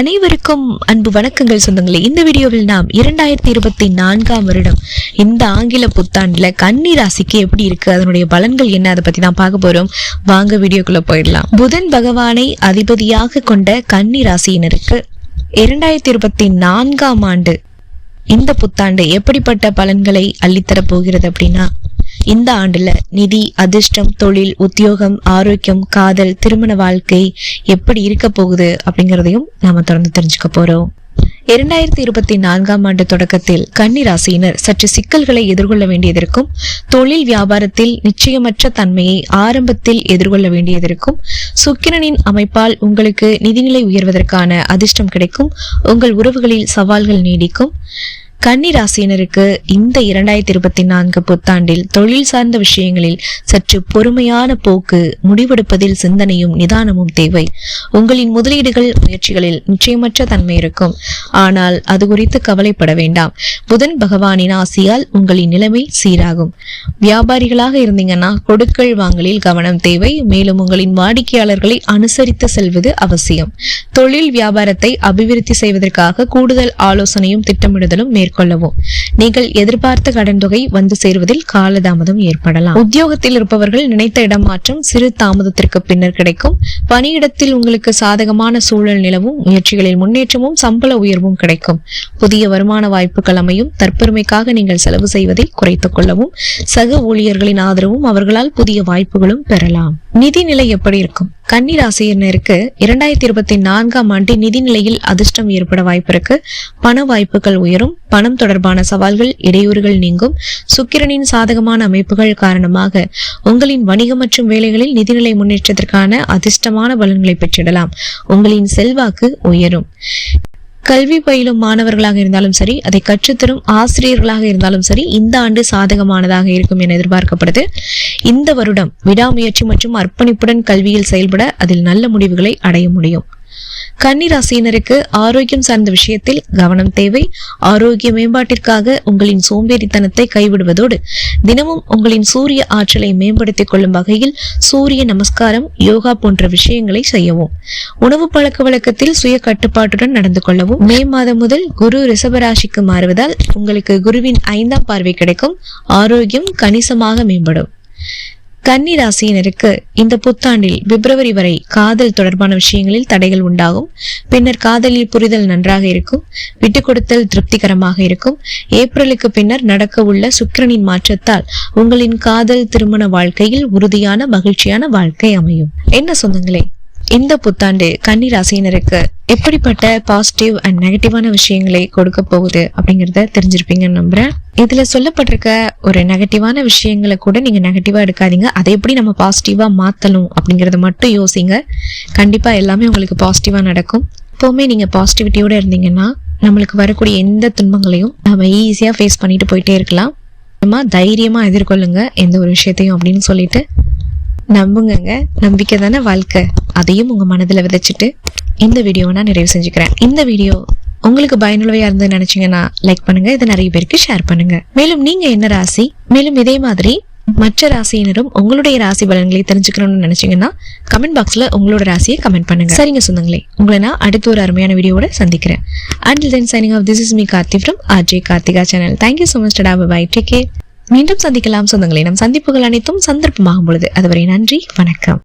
அனைவருக்கும் அன்பு வணக்கங்கள் சொந்தங்களே. இந்த வீடியோவில் நாம் இரண்டாயிரத்தி இருபத்தி நான்காம் வருடம் இந்த ஆங்கில புத்தாண்டில் கன்னி ராசிக்கு எப்படி இருக்கு அதனுடைய பலன்கள் என்ன அதை பத்தி தான் பார்க்க போறோம். வாங்க வீடியோக்குள்ள போயிடலாம். புதன் பகவானை அதிபதியாக கொண்ட கன்னி ராசியினருக்கு இரண்டாயிரத்தி இருபத்தி நான்காம் ஆண்டு இந்த புத்தாண்டு எப்படிப்பட்ட பலன்களை அள்ளித்தரப் போகிறது அப்படின்னா இந்த ஆண்டுல நிதி அதிர்ஷ்டம் தொழில் உத்தியோகம் ஆரோக்கியம் காதல் திருமண வாழ்க்கை எப்படி இருக்க போகுது அப்படிங்கறதையும் நாம தொடர்ந்து தெரிஞ்சுக்க போறோம். இரண்டாயிரத்தி இருபத்தி நான்காம் ஆண்டு தொடக்கத்தில் கன்னி ராசியினர் சற்று சிக்கல்களை எதிர்கொள்ள வேண்டியதற்கும் தொழில் வியாபாரத்தில் நிச்சயமற்ற தன்மையை ஆரம்பத்தில் எதிர்கொள்ள வேண்டியதற்கும் சுக்கிரனின் அமைப்பால் உங்களுக்கு நிதிநிலை உயர்வதற்கான அதிர்ஷ்டம் கிடைக்கும் உங்கள் உறவுகளில் சவால்கள் நீடிக்கும். கன்னிராசியினருக்கு இந்த இரண்டாயிரத்தி இருபத்தி நான்கு புத்தாண்டில் தொழில் சார்ந்த விஷயங்களில் சற்று பொறுமையான போக்கு முடிவெடுப்பதில் சிந்தனையும் நிதானமும் தேவை. உங்களின் முதலீடுகள் முயற்சிகளில் நிச்சயமற்ற தன்மை இருக்கும். ஆனால் அது குறித்து கவலைப்பட வேண்டாம். புதன் பகவானின் ஆசியால் உங்களின் நிலைமை சீராகும். வியாபாரிகளாக இருந்தீங்கன்னா கொடுக்கல் வாங்கலில் கவனம் தேவை. மேலும் உங்களின் வாடிக்கையாளர்களை அனுசரித்து செல்வது அவசியம். தொழில் வியாபாரத்தை அபிவிருத்தி செய்வதற்காக கூடுதல் ஆலோசனையும் திட்டமிடுதலும் மேற்கொள்ளவும். நீங்கள் எதிர்பார்த்த கடன் தொகை வந்து சேருவதில் காலதாமதம் ஏற்படலாம். உத்தியோகத்தில் இருப்பவர்கள் நினைத்த இடமாற்றம் சிறு தாமதத்திற்கு பின்னர் கிடைக்கும். பணியிடத்தில் உங்களுக்கு சாதகமான சூழல் நிலவும். முயற்சிகளில் முன்னேற்றமும் சம்பள உயர்வும் கிடைக்கும். புதிய வருமான வாய்ப்புகள் அமையும். தற்பெருமைக்காக நீங்கள் செலவு செய்வதை குறைத்துக் கொள்ளவும் சக ஊழியர்களின் ஆதரவும் அவர்களால் புதிய வாய்ப்புகளும் பெறலாம். நிதிநிலை எப்படி இருக்கும்? கன்னி ராசியினருக்கு இரண்டாயிரத்தி இருபத்தி நான்காம் ஆண்டு நிதிநிலையில் அதிர்ஷ்டம் ஏற்பட வாய்ப்பு இருக்கு. பண வாய்ப்புகள் உயரும். பணம் தொடர்பான சவால்கள் இடையூறுகள் நீங்கும். சுக்கிரனின் சாதகமான அமைப்புகள் காரணமாக உங்களின் வணிகம் மற்றும் வேலைகளில் நிதிநிலை முன்னேற்றத்திற்கான அதிர்ஷ்டமான பலன்களை பெற்றிடலாம். உங்களின் செல்வாக்கு உயரும். கல்வி பயிலும் மாணவர்களாக இருந்தாலும் சரி அதை கற்றுத்தரும் ஆசிரியர்களாக இருந்தாலும் சரி இந்த ஆண்டு சாதகமானதாக இருக்கும் என எதிர்பார்க்கப்படுது. இந்த வருடம் விடாமுயற்சி மற்றும் அர்ப்பணிப்புடன் கல்வியில் செயல்பட அதில் நல்ல முடிவுகளை அடைய முடியும். கன்னிராசியினருக்கு ஆரோக்கியம் சார்ந்த விஷயத்தில் கவனம் தேவை. ஆரோக்கிய மேம்பாட்டிற்காக உங்களின் சோம்பேறித்தனத்தை கைவிடுவதோடு தினமும் உங்களின் சூரிய ஆற்றலை மேம்படுத்திக் கொள்ளும் வகையில் சூரிய நமஸ்காரம் யோகா போன்ற விஷயங்களை செய்யவும். உணவு பழக்க வழக்கத்தில் சுய கட்டுப்பாட்டுடன் நடந்து கொள்ளவும். மே மாதம் முதல் குரு ரிஷபராசிக்கு மாறுவதால் உங்களுக்கு குருவின் ஐந்தாம் பார்வை கிடைக்கும். ஆரோக்கியம் கணிசமாக மேம்படும். கன்னி ராசியினருக்கு இந்த புத்தாண்டில் பிப்ரவரி வரை காதல் தொடர்பான விஷயங்களில் தடைகள் உண்டாகும். பின்னர் காதலில் புரிதல் நன்றாக இருக்கும். விட்டு கொடுத்தல் திருப்திகரமாக இருக்கும். ஏப்ரலுக்கு பின்னர் நடக்க உள்ள சுக்கிரனின் மாற்றத்தால் உங்களின் காதல் திருமண வாழ்க்கையில் உறுதியான மகிழ்ச்சியான வாழ்க்கை அமையும். என்ன சொந்தங்களே இந்த புத்தாண்டு கன்னிராசினருக்கு எப்படிப்பட்ட பாசிட்டிவ் அண்ட் நெகட்டிவான விஷயங்களை கொடுக்க போகுது அப்படிங்கறத தெரிஞ்சிருப்பீங்கன்னு நம்புறேன். இதுல சொல்லப்பட்டிருக்க ஒரு நெகட்டிவான விஷயங்களை கூட நீங்க நெகட்டிவா எடுக்காதீங்க. அதை எப்படி நம்ம பாசிட்டிவா மாத்தணும் அப்படிங்கறத மட்டும் யோசிங்க. கண்டிப்பா எல்லாமே உங்களுக்கு பாசிட்டிவா நடக்கும். எப்பவுமே நீங்க பாசிட்டிவிட்டியோட இருந்தீங்கன்னா நம்மளுக்கு வரக்கூடிய எந்த துன்பங்களையும் நம்ம ஈஸியா ஃபேஸ் பண்ணிட்டு போயிட்டே இருக்கலாம். அப்புறமா தைரியமா எதிர்கொள்ளுங்க எந்த ஒரு விஷயத்தையும் அப்படின்னு சொல்லிட்டு. நம்புங்க நம்பிக்கை தானே வாழ்க்கை. அதையும் உங்க மனதுல விதைச்சிட்டு இந்த வீடியோவை நான் நிறைவு செஞ்சுக்கிறேன். இந்த வீடியோ உங்களுக்கு பயனுள்ளவையா இருந்து நினைச்சீங்கன்னா லைக் பண்ணுங்க. இதை நிறைய பேருக்கு ஷேர் பண்ணுங்க. மேலும் நீங்க என்ன ராசி? மேலும் இதே மாதிரி மற்ற ராசியினரும் உங்களுடைய ராசி பலன்களை தெரிஞ்சுக்கணும்னு நினைச்சீங்கன்னா கமெண்ட் பாக்ஸ்ல உங்களோட ராசியை கமெண்ட் பண்ணுங்க. சரிங்க சொந்தங்களே உங்களை நான் அடுத்த ஒரு அருமையான வீடியோவோட சந்திக்கிறேன். Until then signing off this is me Karthi from RJ Karthika channel thank you so much tata bye take care மீண்டும் சந்திக்கலாம் சொந்தங்களே. நம் சந்திப்புகள் அனைத்தும் சந்தர்ப்பமாகும் பொழுது. அதுவரை நன்றி வணக்கம்.